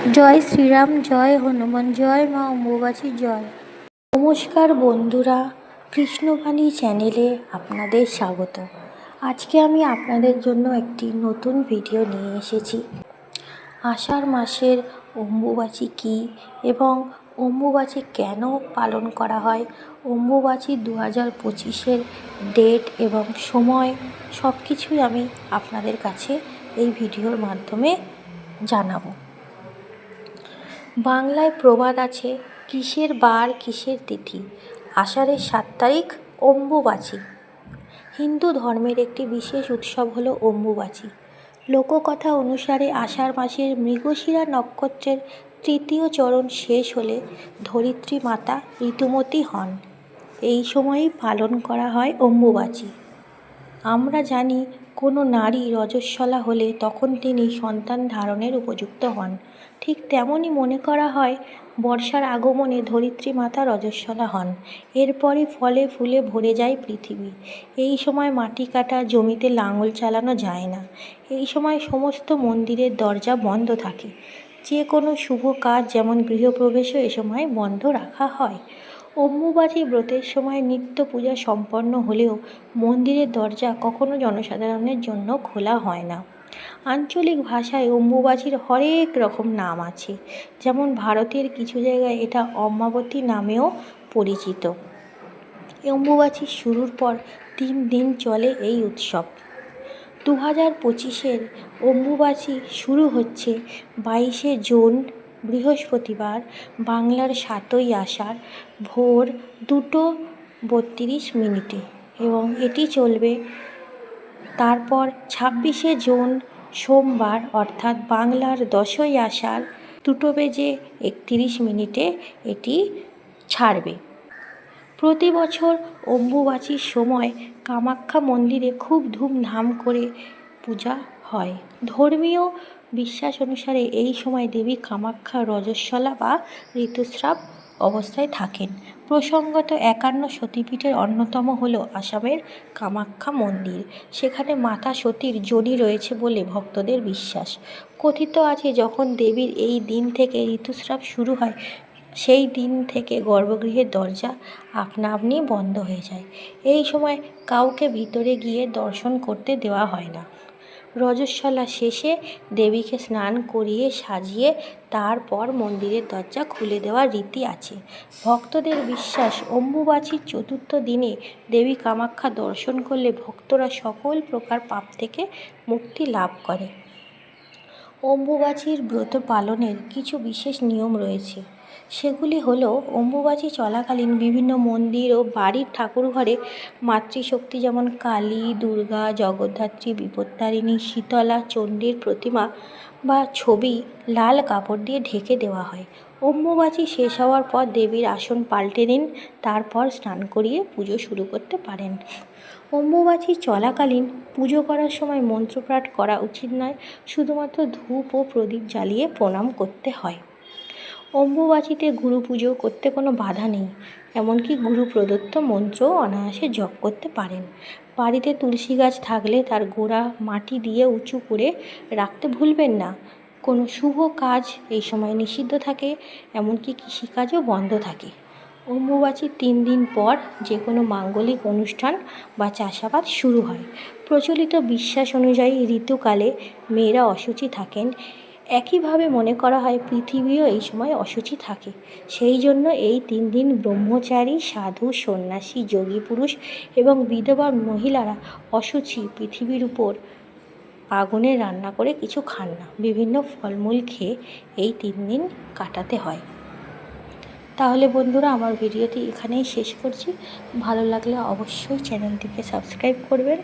জয় শ্রীরাম, জয় হনুমান, জয় মা অম্বুবাচী, জয়। নমস্কার বন্ধুরা, কৃষ্ণবাণী চ্যানেলে আপনাদের স্বাগত। আজকে আমি আপনাদের জন্য একটি নতুন ভিডিও নিয়ে এসেছি। আষাঢ় মাসের অম্বুবাচী কী এবং অম্বুবাচী কেন পালন করা হয়, অম্বুবাচী দু হাজার পঁচিশের ডেট এবং সময় সব কিছুই আমি আপনাদের কাছে এই ভিডিওর মাধ্যমে জানাব। বাংলায় প্রবাদ আছে, কিসের বার কিসের তিথি? আষাঢ়ের সাত তারিখ, অম্বুবাচী। হিন্দু ধর্মের একটি বিশেষ উৎসব হল অম্বুবাচী। লোককথা অনুসারে আষাঢ় মাসের মৃগশিরা নক্ষত্রের তৃতীয় চরণ শেষ হলে ধরিত্রী মাতা ঋতুমতী হন। এই সময়ই পালন করা হয় অম্বুবাচী। আমরা জানি, কোনো নারী রজস্বলা হলে তখন তিনি সন্তান ধারণের উপযুক্ত হন। ঠিক তেমনই মনে করা হয়, বর্ষার আগমনে ধরিত্রী মাতা রজস্বলা হন। এরপরই ফলে ফুলে ভরে যায় পৃথিবী। এই সময় মাটি কাটা, জমিতে লাঙল চালানো যায় না। এই সময় সমস্ত মন্দিরের দরজা বন্ধ থাকে। যে কোনো শুভ কাজ যেমন গৃহপ্রবেশও এ সময় বন্ধ রাখা হয়। অম্বুবাচী ব্রতের সময় নিত্য পূজা সম্পন্ন হলেও মন্দিরের দরজা কখনো জনসাধারণের জন্য খোলা হয় না। আঞ্চলিক ভাষায় অম্বুবাচীর হরেক রকম নাম আছে। যেমন ভারতের কিছু জায়গায় এটা অম্মাবতী নামেও পরিচিত। অম্বুবাচী শুরুর পর তিন দিন চলে এই উৎসব। দু হাজার পঁচিশের অম্বুবাচী শুরু হচ্ছে বাইশে জুন, বৃহস্পতিবার, বাংলার সাতই আষাঢ়, ভোর দুটো বত্রিশ মিনিটে। এবং এটি চলবে তারপর ছাব্বিশে জুন সোমবার অর্থাৎ বাংলার দশই আষাঢ় দুটো বেজে একতিরিশ মিনিটে এটি ছাড়বে। প্রতি বছর অম্বুবাচীর সময় কামাখ্যা মন্দিরে খুব ধুমধাম করে পূজা হয়। ধর্মীয় বিশ্বাস অনুসারে এই সময় দেবী কামাখ্যা রজস্বলা বা ঋতুস্রাব অবস্থায় থাকেন। প্রসঙ্গত, একান্ন সতীপীঠের অন্যতম হল আসামের কামাখ্যা মন্দির। সেখানে মাতা সতীর যোনি রয়েছে বলে ভক্তদের বিশ্বাস। কথিত আছে, যখন দেবীর এই দিন থেকে ঋতুস্রাব শুরু হয়, সেই দিন থেকে গর্ভগৃহের দরজা আপনা আপনি বন্ধ হয়ে যায়। এই সময় কাউকে ভিতরে গিয়ে দর্শন করতে দেওয়া হয় না। রজস্বলা শেষে দেবীকে স্নান করিয়ে সাজিয়ে তারপর মন্দিরের দরজা খুলে দেওয়ার রীতি আছে। ভক্তদের বিশ্বাস, অম্বুবাচীর চতুর্থ দিনে দেবী কামাখ্যা দর্শন করলে ভক্তরা সকল প্রকার পাপ থেকে মুক্তি লাভ করে। অম্বুবাচীর ব্রত পালনের কিছু বিশেষ নিয়ম রয়েছে। সেগুলি হলো অম্বুবাচী চলাকালীন বিভিন্ন মন্দির ও বাড়ির ঠাকুরঘরে মাতৃশক্তি যেমন কালী, দুর্গা, জগদ্ধাত্রী, বিপত্তারিণী, শীতলা, চণ্ডীর প্রতিমা বা ছবি লাল কাপড় দিয়ে ঢেকে দেওয়া হয়। অম্বুবাচী শেষ হওয়ার পর দেবীর আসন পাল্টে দিন তারপর স্নান করিয়ে পুজো শুরু করতে পারেন। অম্বুবাচী চলাকালীন পুজো করার সময় মন্ত্রপাঠ করা উচিত নয়, শুধুমাত্র ধূপ ও প্রদীপ জ্বালিয়ে প্রণাম করতে হয়। অম্বুবাচীতে গুরু পুজো করতে কোনো বাধা নেই, এমনকি গুরু প্রদত্ত মন্ত্রও অনায়াসে জপ করতে পারেন। বাড়িতে তুলসী গাছ থাকলে তার গোড়া মাটি দিয়ে উঁচু করে রাখতে ভুলবেন না। কোনো শুভ কাজ এই সময় নিষিদ্ধ থাকে, এমনকি কৃষিকাজও বন্ধ থাকে। অম্বুবাচীর তিন দিন পর যে কোনো মাঙ্গলিক অনুষ্ঠান বা চাষাবাদ শুরু হয়। প্রচলিত বিশ্বাস অনুযায়ী ঋতুকালে মেয়েরা অশুচি থাকেন একইভাবে মনে করা হয় পৃথিবীও এই সময় অশুচি থাকে। সেই জন্য এই তিন দিন ব্রহ্মচারী, সাধু, সন্ন্যাসী, যোগী পুরুষ এবং বিধবা মহিলারা অশুচি পৃথিবীর উপর আগুনে রান্না করে কিছু খান না। বিভিন্ন ফলমূল খেয়ে এই তিন দিন কাটাতে হয়। তাহলে বন্ধুরা, আমার ভিডিওটি এখানেই শেষ করছি। ভালো লাগলে অবশ্যই চ্যানেলটিকে সাবস্ক্রাইব করবেন।